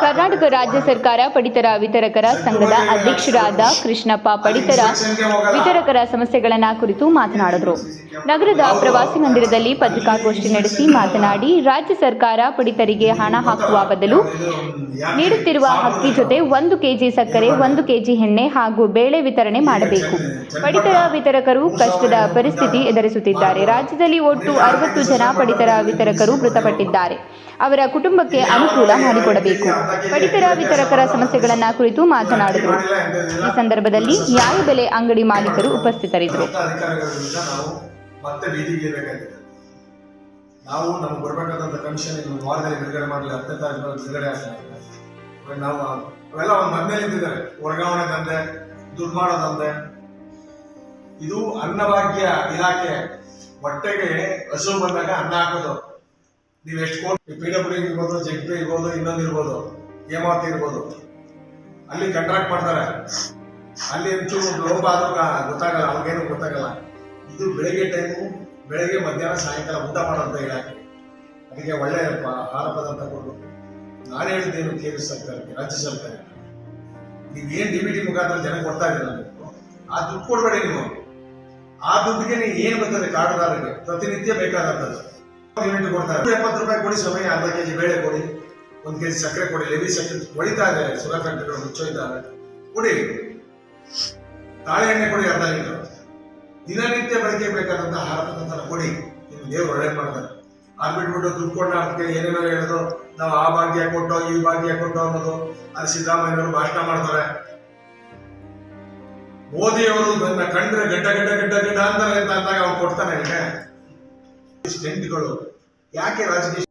ಕರ್ನಾಟಕ ರಾಜ್ಯ ಸರ್ಕಾರ ಪಡಿತರ ವಿತರಕರ ಸಂಘದ ಅಧ್ಯಕ್ಷರಾದ ಕೃಷ್ಣಪ್ಪ ಪಡಿತರ ವಿತರಕರ ಸಮಸ್ಯೆಗಳನ್ನ ಕುರಿತು ಮಾತನಾಡಿದರು. ನಗರದ ಪ್ರವಾಸಿ ಮಂದಿರದಲ್ಲಿ ಪತ್ರಿಕಾಗೋಷ್ಠಿ ನಡೆಸಿ ಮಾತನಾಡಿ, ರಾಜ್ಯ ಸರ್ಕಾರ ಪಡಿತರಿಗೆ ಹಣ ಹಾಕುವ ಬದಲು ನೀಡುತ್ತಿರುವ ಹಕ್ಕಿ ಜೊತೆ ಒಂದು ಕೆಜಿ ಸಕ್ಕರೆ, ಒಂದು ಕೆಜಿ ಎಣ್ಣೆ ಹಾಗೂ ಬೇಳೆ ವಿತರಣೆ ಮಾಡಬೇಕು. ಪಡಿತರ ವಿತರಕರು ಕಷ್ಟದ ಪರಿಸ್ಥಿತಿ ಎದುರಿಸುತ್ತಿದ್ದಾರೆ. ರಾಜ್ಯದಲ್ಲಿ ಒಟ್ಟು ಅರವತ್ತು ಜನ ಪಡಿತರ ವಿತರಕರು ಮೃತಪಟ್ಟಿದ್ದಾರೆ. ಅವರ ಕುಟುಂಬಕ್ಕೆ ಅನುಕೂಲ ಮಾಡಿಕೊಡಬೇಕು. ಪಡಿತರ ವಿತರಕರ ಸಮಸ್ಯೆಗಳನ್ನ ಕುರಿತು ಮಾತನಾಡಿದರು. ಈ ಸಂದರ್ಭದಲ್ಲಿ ನ್ಯಾಯಬೆಲೆ ಅಂಗಡಿ ಮಾಲೀಕರು ಉಪಸ್ಥಿತರಿದ್ದರು. ಮತ್ತೆ ಬೀದಿಗೆ ಇರಬೇಕಾಗಿದೆ ನಾವು ನಮ್ಗೆ ಬರ್ಬೇಕಾದಂತ ಕಮಿಷನ್ ಇನ್ನು ವಾರದಲ್ಲಿ ಬಿಡುಗಡೆ ಮಾಡಲಿ ಹತ್ತನೇ ತಾರೀಕು ಬಿಡುಗಡೆ ಆಗ್ತದೆ. ನಾವು ಅವೆಲ್ಲ ಒಂದು ಬಂದೇ ನಿಂತಿದ್ದಾರೆ ವರ್ಗಾವಣೆ ದಂಧೆ ದುಡ್ಡು ಮಾಡೋ ಇದು ಅನ್ನಭಾಗ್ಯ ಇಲಾಖೆ ಹೊಟ್ಟೆಗೆ ಹಸು ಬಂದಾಗ ಅನ್ನ ಹಾಕೋದು. ನೀವು ಎಷ್ಟು ಕೋಟಿ ಪಿ ಡಬ್ಲ್ಯೂ ಇರ್ಬೋದು, ಜೆಡ್ ಪಿ ಇರ್ಬೋದು, ಇನ್ನೊಂದು ಇರ್ಬೋದು, ಹೇಮಾವತಿ ಇರ್ಬೋದು. ಅಲ್ಲಿ ಕಾಂಟ್ರಾಕ್ಟ್ ಮಾಡ್ತಾರೆ. ಅಲ್ಲಿ ಎಂಚೂರು ಲೋಪ ಆದ್ರೂ ಗೊತ್ತಾಗಲ್ಲ, ಅವ್ರಿಗೇನು ಗೊತ್ತಾಗಲ್ಲ. ಇದು ಬೆಳಗ್ಗೆ ಟೈಮು ಬೆಳಗ್ಗೆ ಮಧ್ಯಾಹ್ನ ಸಾಯಂಕಾಲ ಊಟ ಮಾಡೋಂಥ ಇಲಾಖೆ. ಅದಕ್ಕೆ ಒಳ್ಳೆಯ ಆಹಾರ ಪದಾರ್ಥ ಕೊಡಬೇಕು. ನಾನು ಹೇಳಿದ್ದೇನು ಕೇಂದ್ರ ಸರ್ಕಾರಕ್ಕೆ, ರಾಜ್ಯ ಸರ್ಕಾರಕ್ಕೆ? ನೀವು ಏನು ಡಿ ಬಿ ಟಿ ಮುಖಾಂತರ ಜನ ಕೊಡ್ತಾ ಇದ್ದೀರ ನೀವು ಆ ದುಡ್ಡು ಕೊಡಬೇಡಿ ನೀವು. ಆ ದುಡ್ಡಿಗೆ ನೀವು ಏನು ಬರ್ತದೆ ಕಾರ್ಡುದಾರರಿಗೆ ಪ್ರತಿನಿತ್ಯ ಬೇಕಾದಂಥದ್ದು ಯೂನಿಟ್ ಕೊಡ್ತಾರೆ. ಎಪ್ಪತ್ತು ರೂಪಾಯಿ ಕೊಡಿ ಸಮಯ, ಅರ್ಧ ಕೆಜಿ ಬೇಳೆ ಕೊಡಿ, ಒಂದು ಕೆಜಿ ಸಕ್ಕರೆ ಕೊಡಿ ಲೆವಿ ಸಕ್ಕರೆ ಹೊಡಿತಾ ಇದೆ ಸುಗರ್ ಮುಚ್ಚೋಯ್ತಾರೆ ಕೊಡಿ. ತಾಳೆ ಎಣ್ಣೆ ಕೊಡಿ ಅರ್ಧ ಲೀಟರ್. ದಿನನಿತ್ಯ ಬಳಕೆ ಬೇಕಾದಂತಹ ಆಹಾರ ಪದಾರ್ಥ ಕೊಡಿ. ನಿಮ್ಗೆ ದೇವ್ರು ಒಳ್ಳೆ ಮಾಡ್ತಾರೆ. ಅದ್ ಬಿಟ್ಬಿಟ್ಟು ದುಡ್ಡು ಅಂತ ಅದಕ್ಕೆ ಏನೇನೋ ಹೇಳಿದ್ರು, ನಾವು ಆ ಭಾಗ್ಯ ಕೊಟ್ಟೋ, ಈ ಭಾಗ್ಯ ಕೊಟ್ಟೋ ಅನ್ನೋದು ಅಲ್ಲಿ ಸಿದ್ದರಾಮಯ್ಯವರು ಭಾಷಣ ಮಾಡ್ತಾರೆ. ಮೋದಿಯವರು ನನ್ನ ಕಂಡ್ರೆ ಗಡ್ಡ ಗಡ್ಡ ಗಡ್ಡ ಗಡ್ಡ ಅಂತಾರೆ ಅಂತ ಅಂದಾಗ ಅವ್ನು ಕೊಡ್ತಾನೆ. ಸ್ಟೆಂಟ್ಗಳು ಯಾಕೆ ರಾಜಕೀಯ